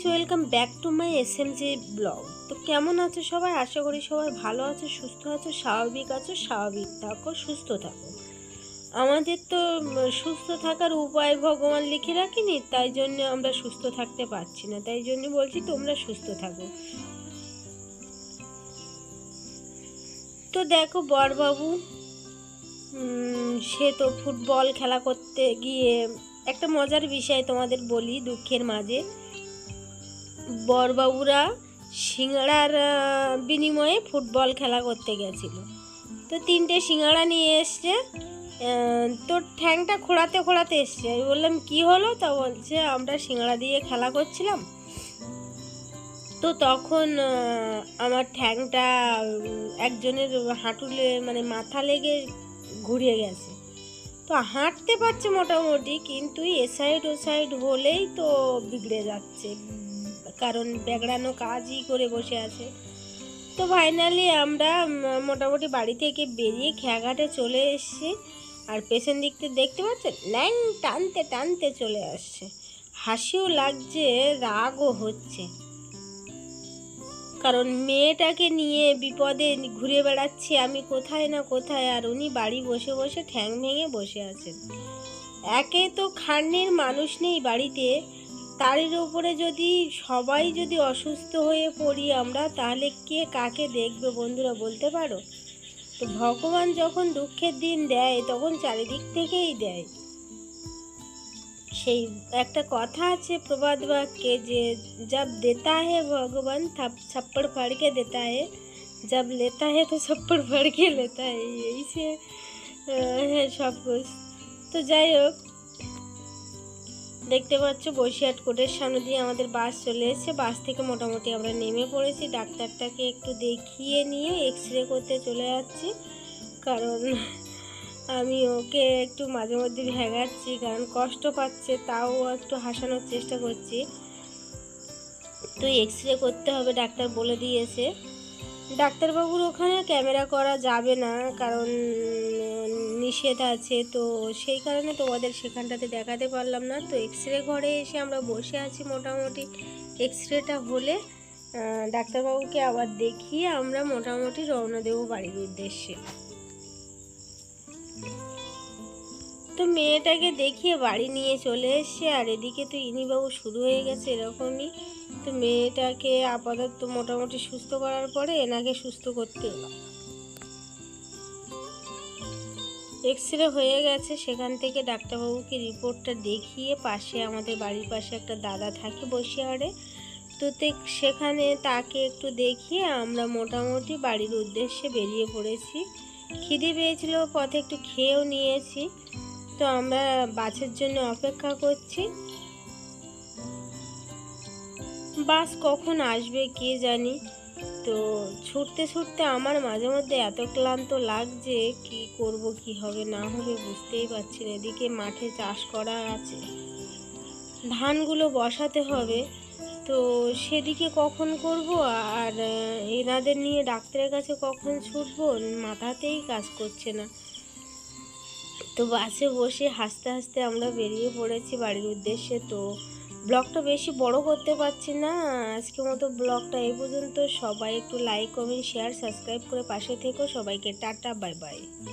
Guys welcome back to my S M G blog তো কেমন আছো সবাই? আশা করি সবাই ভালো আছো, সুস্থ আছো, স্বাভাবিক আছো, স্বাভাবিক থাকো, সুস্থ থাকো। আমাদের তো সুস্থ থাকার উপায় ভগবান লিখে রাখিনি, তাই জন্য আমরা সুস্থ থাকতে পারছি না। তাই জন্য বলছি তোমরা সুস্থ থাকো। তো দেখো বরবাবু সে তো ফুটবল খেলা করতে গিয়ে একটা মজার বিষয় তোমাদের বলি দুঃখের মাঝে। বরবাবুরা সিঙ্গাড়ার বিনিময়ে ফুটবল খেলা করতে গেছিল। তো তিনটে সিঙ্গাড়া নিয়ে এসছে তোর ঠ্যাংটা খোঁড়াতে খোঁড়াতে এসছে। আমি বললাম, কি হলো? তা বলছে, আমরা সিঙ্গাড়া দিয়ে খেলা করছিলাম। তো তখন আমার ঠ্যাংটা একজনের হাঁটুলে মানে মাথা লেগে ঘুরিয়ে গেছে। তো হাঁটতে পারছে মোটামুটি, কিন্তু এ সাইড ও সাইড হলেই তো বিগড়ে যাচ্ছে। কারণ বেগড়ানো কাজই করে বসে আছে। তো ফাইনালি আমরা মোটামুটি বাড়ি থেকে বেরিয়ে খেয়াঘাটে চলে এসেছি। আর পেছন দিক থেকে দেখতে পাচ্ছেন ল্যাং টানতে টানতে চলে আসছে। হাসিও লাগছে, রাগও হচ্ছে। কারণ মেয়েটাকে নিয়ে বিপদে ঘুরে বেড়াচ্ছি আমি কোথায় না কোথায়, আর উনি বাড়ি বসে বসে ঠ্যাং ভেঙে বসে আছেন। একে তো খান্নির মানুষ নেই বাড়িতে তারই উপরে যদি সবাই যদি অসুস্থ হয়ে পড়ি আমরা তাহলে কে কাকে দেখবে বন্ধুরা বলতে পারো তো ভগবান যখন দুঃখের দিন দেয় তখন চারিদিক থেকেই দেয় সেই একটা কথা আছে প্রবাদ বাক্যে যে जब देता है भगवान थप छप्पड़ फाड़ के देता है जब लेता है तो छप्पड़ फाड़ के लेता है यही से আহ, হ্যাঁ সব कुछ তো যাই হোক দেখতে পাচ্ছ বসিরহাট কোর্টের সামনে দিয়ে আমাদের বাস চলে এসেছে। বাস থেকে মোটামুটি আমরা নেমে পড়েছি। ডাক্তারটাকে একটু দেখিয়ে নিয়ে এক্স রে করতে চলে যাচ্ছি। কারণ আমি ওকে একটু মাঝে মধ্যে ভেগাচ্ছি, কারণ কষ্ট পাচ্ছে, তাও একটু হাসানোর চেষ্টা করছি। তো এক্স রে করতে হবে, ডাক্তার বলে দিয়েছে। ডাক্তারবাবুর ওখানে ক্যামেরা করা যাবে না, কারণ নিষেধ আছে, তো সেই কারণে তোমাদের সেখানটাতে দেখাতে পারলাম না। তো এক্স রে ঘরে এসে আমরা বসে আছি মোটামুটি। এক্স রেটা হলে ডাক্তারবাবুকে আবার দেখিয়ে আমরা মোটামুটি রওনা দেবো বাড়ির উদ্দেশ্যে। তো মেয়েটাকে দেখিয়ে বাড়ি নিয়ে চলে এসছে, আর এদিকে তো ইনিবাবু শুরু হয়ে গেছে এরকমই। তো মেয়েটাকে আপাতত মোটামুটি সুস্থ করার পরে এনাকে সুস্থ করতে এলাম। এক্স রে হয়ে গেছে, সেখান থেকে ডাক্তারবাবুকে রিপোর্টটা দেখিয়ে পাশে আমাদের বাড়ির পাশে একটা দাদা থাকে বসিয়ারে তো তে- সেখানে তাকে একটু দেখিয়ে আমরা মোটামুটি বাড়ির উদ্দেশ্যে বেরিয়ে পড়েছি। খিদে পেয়েছিল, পথে একটু খেয়েও নিয়েছি। তো আমরা বাসের জন্য অপেক্ষা করছি। বাস কখন আসবে কে জানি। তো ছুটতে ছুটতে আমার মাঝে মধ্যে এত ক্লান্ত লাগছে, কি করব, কি হবে, না হবে বুঝতেই পারছি না। এদিকে মাঠে চাষ করা আছে। ধানগুলো বসাতে হবে। তো সেদিকে কখন করব? আর এনাদের নিয়ে ডাক্তারের কাছে কখন ছুটবো? মাথাতেই কাজ করছে না। তো বাসে বসে হাসতে হাসতে আমরা বেরিয়ে পড়েছি বাড়ির উদ্দেশ্যে। তো ব্লগটা বেশি বড় করতে পারছি না। আজকের মতো ব্লগটা এই পর্যন্ত। সবাই একটু লাইক কমেন্ট শেয়ার সাবস্ক্রাইব করে পাশে থেকো। সবাইকে টাটা বাই বাই